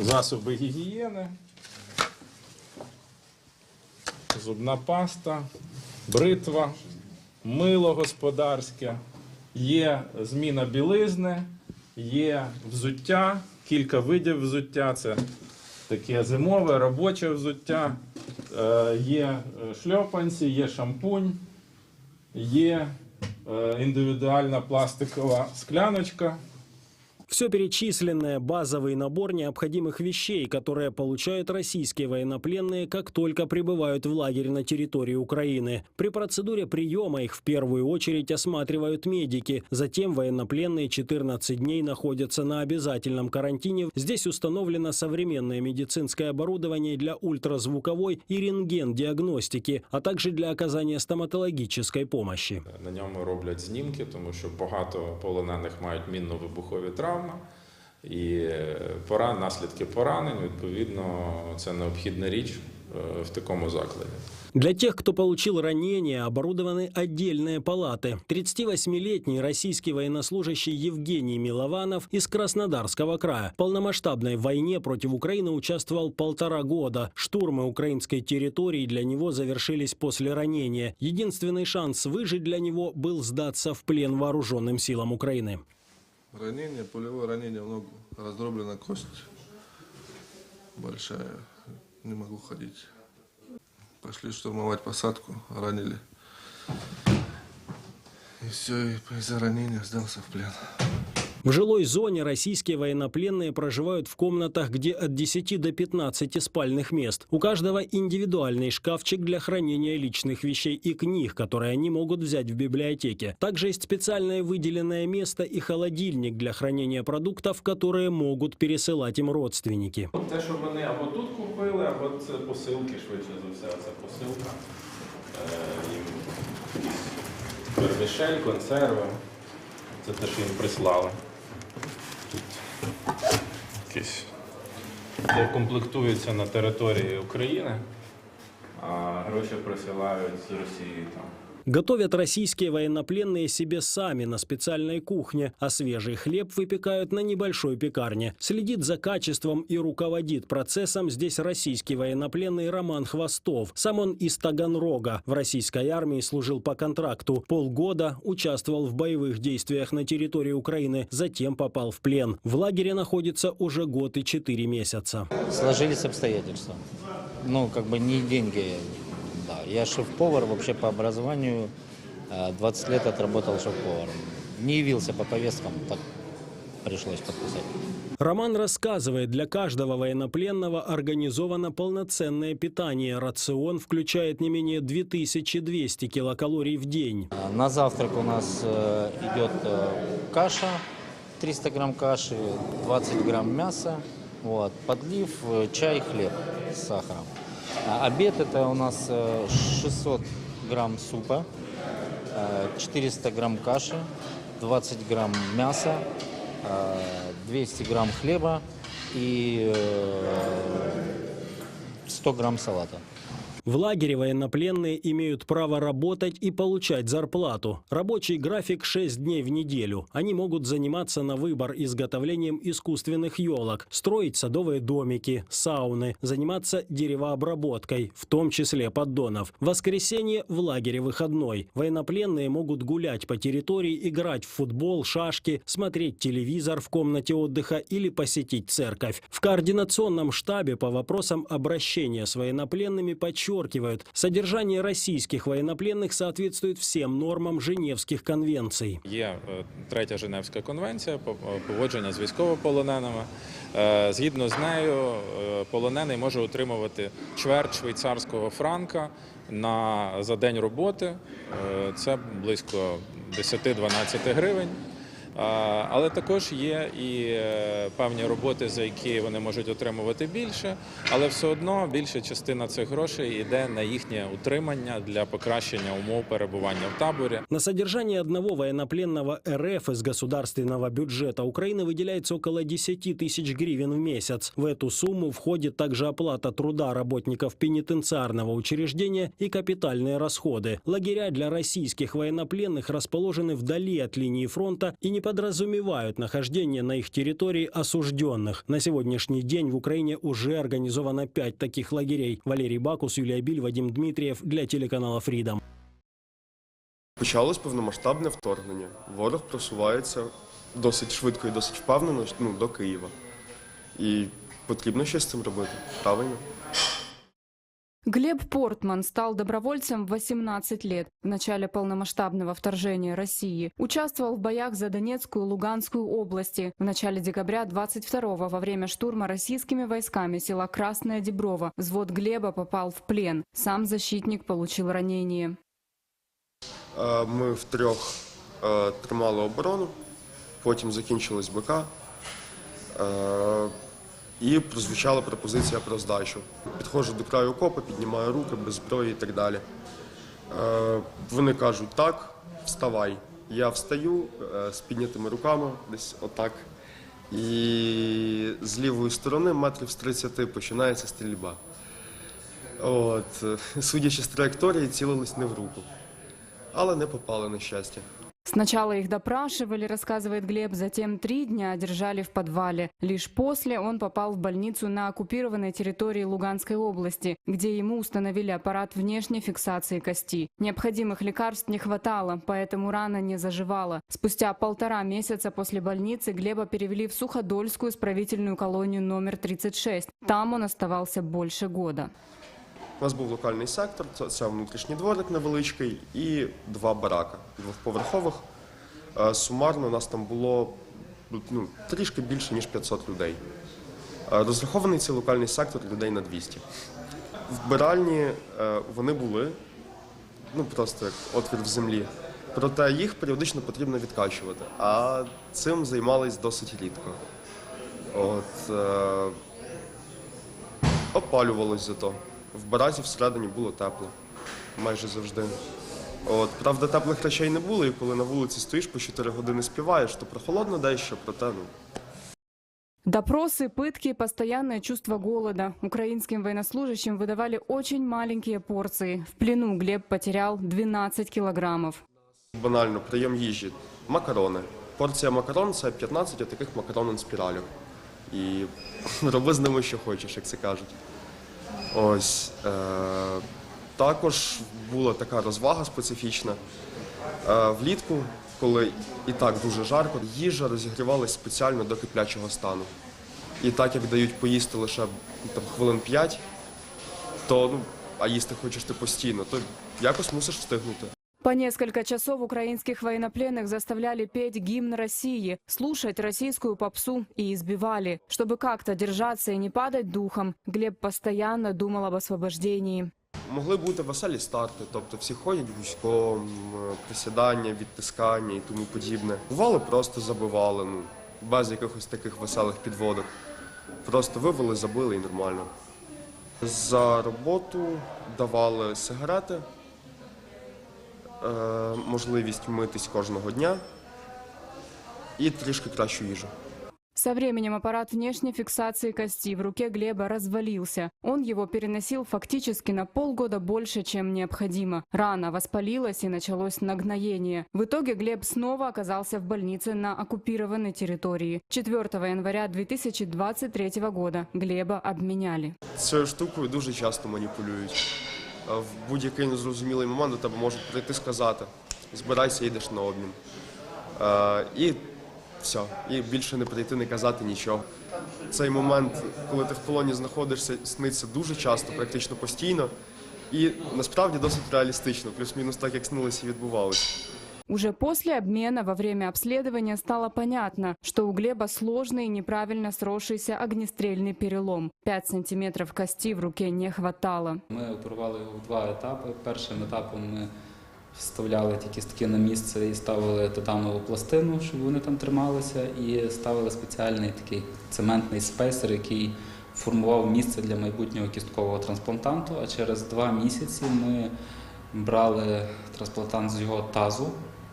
засоби гігієни, зубна паста, бритва, мило господарське, є зміна білизни, є взуття, кілька видів взуття. Це таке зимове, робоче взуття, е, є е, шльопанці, є шампунь, є е, індивідуальна пластикова скляночка. Все перечисленное – базовый набор необходимых вещей, которые получают российские военнопленные, как только прибывают в лагерь на территории Украины. При процедуре приема их в первую очередь осматривают медики. Затем военнопленные 14 дней находятся на обязательном карантине. Здесь установлено современное медицинское оборудование для ультразвуковой и рентген-диагностики, а также для оказания стоматологической помощи. На ньому роблять знімки, тому що багато полонених мають мінно-вибухові травми. І е, пора, наслідки поранень, відповідно, це необхідна річ е, в такому закладі. Для тех, кто получил ранения, оборудованы отдельные палаты. 38-летний российский военнослужащий Евгений Милованов из Краснодарского края. В полномасштабной войне против Украины участвовал полтора года. Штурмы украинской территории для него завершились после ранения. Единственный шанс выжить для него был сдаться в плен вооруженным силам Украины. Ранение, пулевое ранение в ногу, раздроблена кость большая, не могу ходить. Пошли штурмовать посадку, ранили. И все, и из-за ранения сдался в плен. В жилой зоне российские военнопленные проживают в комнатах, где от 10 до 15 спальных мест. У каждого индивидуальный шкафчик для хранения личных вещей и книг, которые они могут взять в библиотеке. Также есть специальное выделенное место и холодильник для хранения продуктов, которые могут пересылать им родственники. Те, що вони або тут купили, або це посилки, швидше за все, це посилка. Е, їм якісь вермішель, консерви. Це те, що їм прислали. Тут якісь. Це комплектується на території України, а гроші присилають з Росії там. Готовят российские военнопленные себе сами на специальной кухне, а свежий хлеб выпекают на небольшой пекарне. Следит за качеством и руководит процессом здесь российский военнопленный Роман Хвостов. Сам он из Таганрога. В российской армии служил по контракту. Полгода участвовал в боевых действиях на территории Украины, затем попал в плен. В лагере находится уже год и четыре месяца. Сложились обстоятельства. Ну, как бы не деньги. Я шеф-повар вообще по образованию. э, 20 лет отработал шеф-поваром. Не явился по повесткам, так пришлось подписать. Роман рассказывает, для каждого военнопленного организовано полноценное питание. Рацион включает не менее 2200 килокалорий в день. А На завтрак у нас э, идет э, каша, 300 грамм каши, 20 грамм мяса, вот, подлив, э, чай, хлеб с сахаром. А обед это у нас э, 600 грамм супа, э, 400 грамм каши, 20 грамм мяса, э, 200 грамм хлеба и э, 100 грамм салата. В лагере военнопленные имеют право работать и получать зарплату. Рабочий график 6 дней в неделю. Они могут заниматься на выбор изготовлением искусственных елок, строить садовые домики, сауны, заниматься деревообработкой, в том числе поддонов. Воскресенье в лагере выходной. Военнопленные могут гулять по территории, играть в футбол, шашки, смотреть телевизор в комнате отдыха или посетить церковь. В координационном штабе по вопросам обращения с военнопленными подчеркивают, содержание российских военнопленных соответствует всем нормам Женевских конвенций. Є е, третя Женевська конвенція е, поводження з військовополоненими. Е, Згідно з нею, полонений може отримувати чверть швейцарського франка на за день роботи. Це близько 10-12 гривень. Е, Але також є і е, певні роботи, за які вони можуть отримувати більше, але все одно більша частина цих грошей йде на їхнє утримання для покращення умов перебування в таборі. На содержание одного военнопленного РФ из государственного бюджета Украины выделяется около 10 тысяч гривен в месяц. В эту сумму входит также оплата труда работников пенитенциарного учреждения и капитальные расходы. Лагеря для российских военнопленных расположены вдали от линии фронта и не подразумевают нахождение на их территории осужденных. На сегодняшний день в Украине уже организовано пять таких лагерей. Валерий Бакус, Юлия Биль, Вадим Дмитриев для телеканала Freedom. Почалось повномасштабне вторгнення. Ворог просувається досить швидко і досить впевнено ну, до Києва. І потрібно щось з цим робити. Правильно. Глеб Портман стал добровольцем в 18 лет в начале полномасштабного вторжения России. Участвовал в боях за Донецкую и Луганскую области. В начале декабря 22-го во время штурма российскими войсками села Красная Деброва взвод Глеба попал в плен. Сам защитник получил ранение. Е, Ми втрьох е, тримали оборону, потім закінчилась БК. І прозвучала пропозиція про здачу. Підходжу до краю окопа, піднімаю руки без зброї і так далі. Е, Вони кажуть, так, вставай. Я встаю е, з піднятими руками, десь отак. І з лівої сторони, метрів з 30, починається стрільба. От, судячи з траєкторії, цілились не в руку, але не попали на щастя. Сначала их допрашивали, рассказывает Глеб, затем три дня держали в подвале. Лишь после он попал в больницу на оккупированной территории Луганской области, где ему установили аппарат внешней фиксации кости. Необходимых лекарств не хватало, поэтому рана не заживала. Спустя полтора месяца после больницы Глеба перевели в Суходольскую исправительную колонию номер 36. Там он оставался больше года. У нас був локальний сектор, це, внутрішній дворик невеличкий і два барака двохповерхових. Е, Сумарно у нас там було ну, трішки більше, ніж 500 людей. Е, Розрахований цей локальний сектор людей на 200. Вбиральні е, вони були, ну просто як отвір в землі. Проте їх періодично потрібно відкачувати, а цим займались досить рідко. От, е, опалювалось зато. В баразі всередині було тепло. Майже завжди. От, правда, теплих речей не було, і коли на вулиці стоїш по 4 години співаєш, то прохолодно дещо, проте ну, Допросы, пытки, постоянное чувство голода. Украинским военнослужащим выдавали очень маленькие порции. В плену Глеб потерял 12 килограммов. банально прийом їжі. Макарони. Порція макарон це 15 таких макаронин спіралю. І роби з ними, що хочеш, як це кажуть. Ось. Е- також була така розвага специфічна. Е- влітку, коли і так дуже жарко, їжа розігрівалась спеціально до киплячого стану. І так як дають поїсти лише там, хвилин 5, то ну, а їсти хочеш ти постійно, то якось мусиш встигнути. По несколько часов украинских военнопленных заставляли петь гимн России, слушать российскую попсу и избивали. Чтобы как-то держаться и не падать духом, Глеб постоянно думал об освобождении. Могли бути веселі старти, тобто всі ходять гуськом, е, присідання, відтискання і тому подібне. Бувало, просто забивали, ну, без якихось таких веселих підводок. Просто вивели, забили і нормально. За роботу давали сигарети, е, можливість митись кожного дня і трішки кращу їжу. Со временем аппарат внешней фиксации кости в руке Глеба развалился. Он его переносил фактически на полгода больше, чем необходимо. Рана воспалилась и началось нагноение. В итоге Глеб снова оказался в больнице на оккупированной территории. 4 января 2023 года Глеба обменяли. Цією штукою дуже часто маніпулюють. Е, В будь-який незрозумілий момент до тебе можуть прийти сказати: збирайся, йдеш на обмін. Е, І все. І більше не прийти, не казати нічого. Цей момент, коли ти в полоні знаходишся, сниться дуже часто, практично постійно. І насправді досить реалістично, плюс-мінус так, як снилося і відбувалося. Уже после обмена во время обследования стало понятно, что у Глеба сложный и неправильно сросшийся огнестрельный перелом. 5 сантиметров кости в руке не хватало. Ми оперували його в два етапи. Першим етапом ми вставляли ті кістки на місце і ставили титанову пластину, щоб вони там трималися, і ставили спеціальний такий цементний спейсер, який формував місце для майбутнього кісткового трансплантанту. А через два місяці ми брали трансплантант з його тазу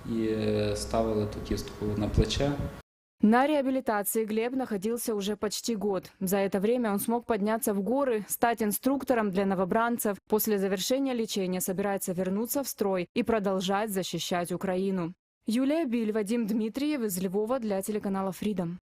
і ставили ту кістку на плече. На реабилитации Глеб находился уже почти год. За это время он смог подняться в горы, стать инструктором для новобранцев. После завершения лечения собирается вернуться в строй и продолжать защищать Украину. Юлия Биль, Вадим Дмитриев из Львова для телеканала Freedom.